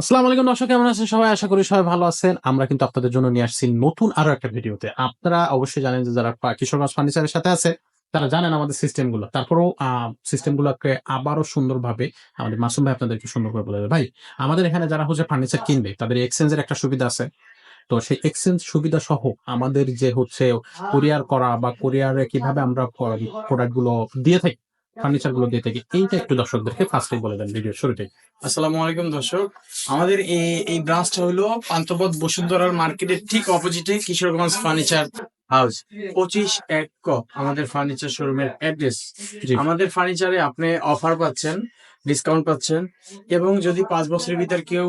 আসসালামু আলাইকুম দর্শক, কেমন আছেন সবাই? আশা করি সবাই ভালো আছেন। আমরা কিন্তু আপনাদের জন্য নিয়ে আসছি নতুন আরও একটা ভিডিওতে। আপনারা অবশ্যই জানেন যে যারা কিশোরগঞ্জ ফার্নিচারের সাথে আছে, তারা জানেন আমাদের সিস্টেমগুলো। তারপরেও সিস্টেম গুলোকে আবারও সুন্দরভাবে আমাদের মাসুম ভাই আপনাদেরকে সুন্দর করে বলে দেবে। ভাই, আমাদের এখানে যারা হচ্ছে ফার্নিচার কিনবে, তাদের এক্সচেঞ্জের একটা সুবিধা আছে। তো সেই এক্সচেঞ্জ সুবিধা সহ আমাদের যে হচ্ছে কোরিয়ার করা বা কুরিয়ারে কীভাবে আমরা প্রোডাক্টগুলো দিয়ে থাকি ফার্নিচারগুলো দিয়ে থাকি। এইটা একটু দর্শকদেরকে ফার্স্টে বলে দেন ভিডিও শুরুতেই। আসসালামু আলাইকুম দর্শক। আমাদের এই এই ব্রাঞ্চটা হলো পান্থপথ বসুন্ধরার মার্কেটের ঠিক অপোজিটে কিশোরগঞ্জ ফার্নিচার হাউস পঁচিশ এক ক আমাদের ফার্নিচার শোরুমের অ্যাড্রেস। আমাদের ফার্নিচারে আপনি অফার পাচ্ছেন ডিসকাউন্ট পাচ্ছেন এবং যদি পাঁচ বছরের ভিতর কেউ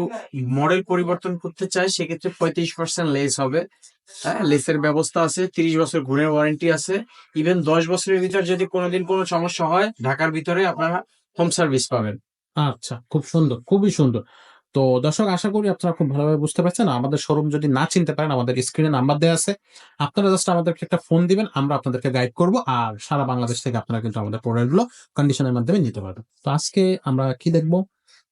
মডেল পরিবর্তন করতে চায় সেক্ষেত্রে পঁয়ত্রিশ পার্সেন্ট লেস হবে। হ্যাঁ লেসের ব্যবস্থা আছে, তিরিশ বছর ঘুরে ওয়ারেন্টি আছে। ইভেন দশ বছরের ভিতর যদি কোনোদিন কোনো সমস্যা হয়, ঢাকার ভিতরে আপনারা হোম সার্ভিস পাবেন। আচ্ছা খুব সুন্দর, খুবই সুন্দর। তো দর্শক, আশা করি আপনারা খুব ভালোভাবে বুঝতে পারছেন। আমাদের শোরুম যদি না চিনতে পারেন, আমাদের স্ক্রিনে নাম্বার দেওয়া আছে। আপনারা জাস্ট আমাদেরকে একটা ফোন দিবেন, আমরা আপনাদেরকে গাইড করব, আর সারা বাংলাদেশ থেকে আপনারা কিন্তু আমাদের প্রোডাক্টগুলো কন্ডিশনের মাধ্যমে নিতে পারবেন। তো আজকে আমরা কি দেখব?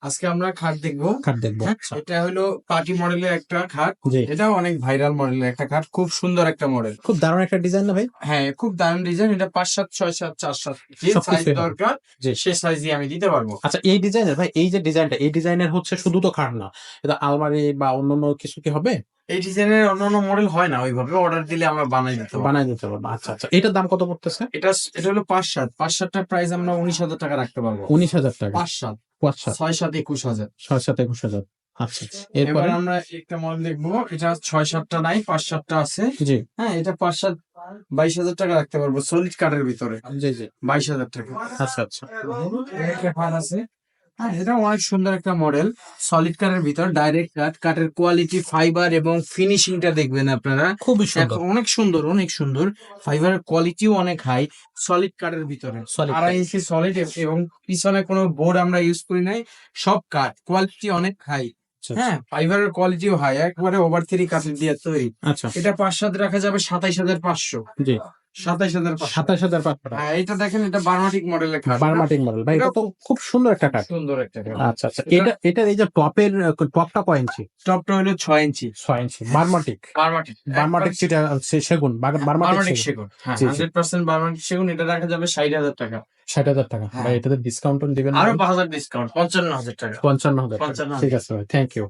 আজকে আমরা খাট দেখব। খাট দেখব হ্যাঁ, এটা হলো পার্টি মডেলের একটা খাট। এটা অনেক ভাইরাল মডেলের একটা খাট খুব সুন্দর একটা মডেল। খুব দারুণ একটা ডিজাইন না ভাই? হ্যাঁ খুব দারুণ ডিজাইন এটা পাঁচ সাত ছয় সাত চার সাত যে সাইজ দরকার। সে সাইজ দিয়ে আমি দিতে পারব। আচ্ছা এই ডিজাইনের ভাই এই যে ডিজাইনটা এই ডিজাইনের হচ্ছে শুধু তো খাট না এটা আলমারি বা অন্যান্য কিছু কি হবে? এই ডিজাইনের অন্যান্য মডেল হয় না ওইভাবে অর্ডার দিলে আমরা বানাই দিতে পারব। বানাই দিতে পারব আচ্ছা আচ্ছা। এটার দাম কত পড়তেছে? এটা এটা হলো পাঁচ সাত। পাঁচ সাতটার প্রাইস আমরা উনিশ হাজার টাকা রাখতে পারব। উনিশ হাজার টাকা। পাঁচ সাত। আচ্ছা ছয় সাত একুশ হাজার। ছয় সাত একুশ হাজার। আচ্ছা এবার এরপরে? আমরা একটা মডেল দেখব। এটা ছয় সাতটা নাই পাঁচ সাতটা আছে। জি। হ্যাঁ এটা পাঁচ সাত বাইশ হাজার টাকা রাখতে পারব সলিড কার্ডের ভিতরে। জি জি। বাইশ হাজার টাকা। আচ্ছা আচ্ছা। আছে। হ্যাঁ এটা অনেক সুন্দর একটা মডেল সলিড কাঠের ভিতর ডাইরেক্ট কাঠ কাঠের কোয়ালিটি ফাইবার এবং ফিনিশিংটা দেখবেন আপনারা। খুবই সুন্দর। অনেক সুন্দর অনেক সুন্দর। ফাইবারের কোয়ালিটিও অনেক হাই সলিড কাঠের ভিতরে। আড়াই ইঞ্চি সলিড এবং পিছনে কোনো বোর্ড আমরা ইউজ করি নাই সব কাঠ কোয়ালিটি অনেক হাই আচ্ছা, হ্যাঁ ফাইবারের কোয়ালিটিও হাই একবারে ওভার থ্রি কাঠের দিয়ে তৈরি। আচ্ছা। এটা পাঁচ সাত রাখা যাবে সাতাইশ হাজার পাঁচশো। হাজার পাঁচশো। সাতাশ হাজার হ্যাঁ এটা দেখেন এটা বার্মাটিক মডেলের খাট। বারমাটিক মডেল। ভাই এটা তো খুব সুন্দর একটা সুন্দর একটা আচ্ছা আচ্ছা এটা এই যে টপের টপটা কয় ইঞ্চি? টপটা হলো ছয় ইঞ্চি। ছয় ইঞ্চি বারমাটিক? বার্মাটিক বারমাটিক সেটা সে- সেগুন বার্মাটিক। হান্ড্রেড পার্সেন্ট বার্মাটিক সেগুন এটা রাখা যাবে ষাট হাজার টাকা। ষাট হাজার টাকা। হ্যাঁ। ভাই এটাতে ডিসকাউন্ট দিবেন আরও পাঁচ হাজার ডিসকাউন্ট পঞ্চান্ন হাজার টাকা। পঞ্চান্ন হাজার ঠিক আছে ভাই থ্যাংক ইউ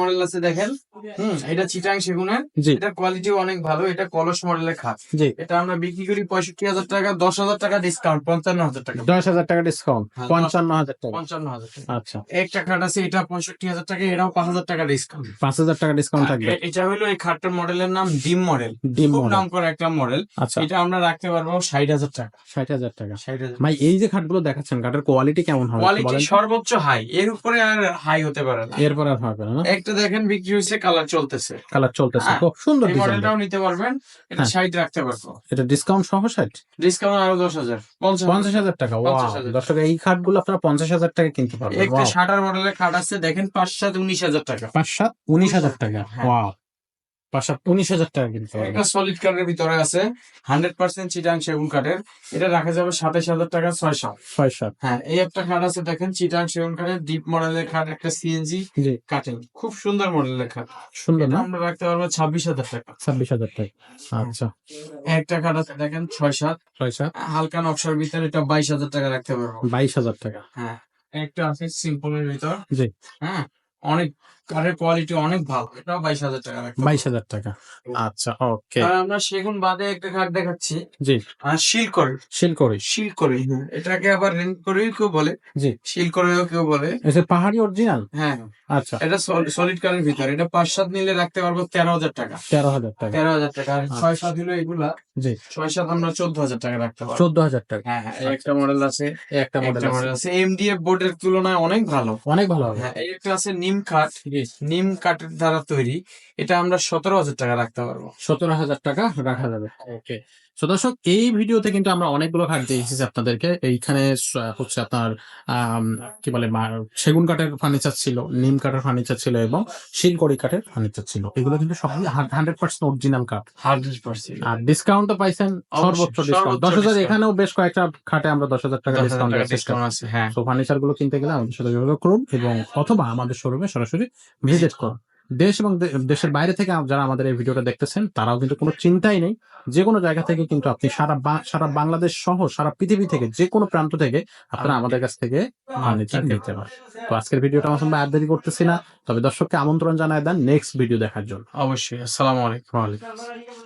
মডেল আছে দেখেন? হুম এটা চিটাং সেগুনের। এটা কোয়ালিটি অনেক ভালো এটা কলস মডেলের খাট। এটা আমরা বিক্রি করি পঁয়ষট্টি হাজার টাকা দশ হাজার টাকা ডিসকাউন্ট পঞ্চান্ন হাজার টাকা। দশ হাজার টাকা ডিসকাউন্ট হ্যাঁ, পঞ্চান্ন হাজার টাকা। পঞ্চান্ন হাজার টাকা। আচ্ছা। একটা খাট আছে এটা পঁয়ষট্টি হাজার টাকা এটাও পাঁচ হাজার টাকা ডিসকাউন্ট পাঁচ হাজার টাকা ডিসকাউন্ট থাকবে। এটা হলো এই খাটটার মডেলের নাম ডিম মডেল ডিম খুব নাম করা একটা মডেল আচ্ছা। এটা আমরা রাখতে পারব ষাট হাজার টাকা। ষাট হাজার টাকা। ষাট হাজার ভাই এই যে খাটগুলো দেখাচ্ছেন খাটের কোয়ালিটি কেমন হবে কোয়ালিটি সর্বোচ্চ হাই এর উপরে আর হাই হতে পারে না। এরপর আর হবে না? একটা দেখেন বিক্রি হয়েছে কালার চলতেছে। কালার চলতেছে হ্যাঁ, খুব সুন্দর মডেলটাও নিতে পারবেন এটা হ্যাঁ। সাইড রাখতে পারব। এটা ডিসকাউন্ট সহ ষাট? ডিসকাউন্ট আরও দশ হাজার পঞ্চাশ পঞ্চাশ হাজার টাকা পঞ্চাশ ওয়াও। দর্শক এই খাটগুলো আপনারা পঞ্চাশ হাজার টাকা কিনতে পারবেন একটা। শাটার মডেলের খাট আছে দেখেন পাঁচ সাত উনিশ হাজার টাকা। পাঁচ সাত উনিশ হাজার টাকা হ্যাঁ। ওয়াও উনিশ হাজার টাকা কিনতে একটা সলিড কাঠের ভিতরে আছে হান্ড্রেড পার্সেন্ট চিটাং সেগুন কাঠের। এটা রাখা যাবে সাতাশ হাজার টাকা ছয় সাত। ছয় সাত। হ্যাঁ এই একটা খাট আছে দেখেন চিটাং সেগুন কাঠের ডিপ মডেলের খাট একটা সিএনজি জি। খুব সুন্দর মডেলের খাট সুন্দর না? আমরা রাখতে পারব ছাব্বিশ হাজার টাকা। ছাব্বিশ হাজার টাকা। আচ্ছা। একটা খাট আছে দেখেন ছয় সাত। ছয় সাত। হালকা নকশার ভিতরে এটা বাইশ হাজার টাকা রাখতে পারব। বাইশ হাজার টাকা। হ্যাঁ একটা আছে সিম্পলের ভিতর। জি। হ্যাঁ অনেক কাঠের কোয়ালিটি অনেক ভালো। এটাও বাইশ হাজার টাকা বাইশ হাজার টাকা। আচ্ছা ওকে আর আমরা সেগুন বাদে একটা খাট দেখাচ্ছি। জি। আর শিল করে শিল করি শিল করে এটাকে আবার রেন্ট করেও কেউ বলে। জি। করেও কেউ বলে। এটা পাহাড়ি অরিজিনাল হ্যাঁ। আচ্ছা। এটা সলিড কারের ভিতরে। এটা পাঁচ সাত নিলে রাখতে পারব তেরো হাজার টাকা। তেরো হাজার টাকা। তেরো হাজার টাকা। ছয় সাত হলো এগুলা। জি। ছয় সাত আমরা চোদ্দ হাজার টাকা রাখতে পারব। চোদ্দ হাজার টাকা। হ্যাঁ হ্যাঁ একটা মডেল আছে। একটা মডেল আছে। এমডিএফ বোর্ডের তুলনায় অনেক ভালো। অনেক ভালো হবে। হ্যাঁ একটা আছে নিম কাঠ নিম কাঠের দ্বারা তৈরি এটা আমরা সতেরো হাজার টাকা রাখতে পারব। সতেরো হাজার টাকা রাখা যাবে। ওকে তো দর্শক এই ভিডিওতে কিন্তু আমরা অনেকগুলো খাট দিয়েছি আপনাদেরকে। এইখানে হচ্ছে আপনার কি বলে মা- সেগুন কাঠের ফার্নিচার ছিল নিম কাঠের ফার্নিচার ছিল এবং শিলকড়ি কাঠের ফার্নিচার ছিল। এগুলো কিন্তু সবই হান্ড্রেড পার্সেন্ট অরিজিনাল কাঠ। Hundred percent. আর ডিসকাউন্ট তো পাইছেন সর্বোচ্চ ডিসকাউন্ট দশ হাজার এখানেও বেশ কয়েকটা খাটে আমরা দশ হাজার টাকা ডিসকাউন্ট ডিসকাউন্ট আছে হ্যাঁ। তো ফার্নিচারগুলো কিনতে গেলে আমাদের সাথে যোগাযোগ করুন এবং অথবা আমাদের শোরুমে সরাসরি ভিজিট করুন। দেশ এবং দেশের বাইরে থেকে যারা আমাদের এই ভিডিওটা দেখতেছেন তারাও কিন্তু কোনো চিন্তাই নেই যে কোনো জায়গা থেকে কিন্তু আপনি সারা সারা বাংলাদেশ সহ সারা পৃথিবী থেকে যে কোনো প্রান্ত থেকে আপনারা আমাদের কাছ থেকে ফার্নিচার নিতে পারেন। তো আজকের ভিডিওটা আমার সঙ্গে আর দেরি করতেছি না। তবে দর্শককে আমন্ত্রণ জানায় দেন নেক্সট ভিডিও দেখার জন্য। অবশ্যই আসসালামু আলাইকুম। ওয়ালাইকুম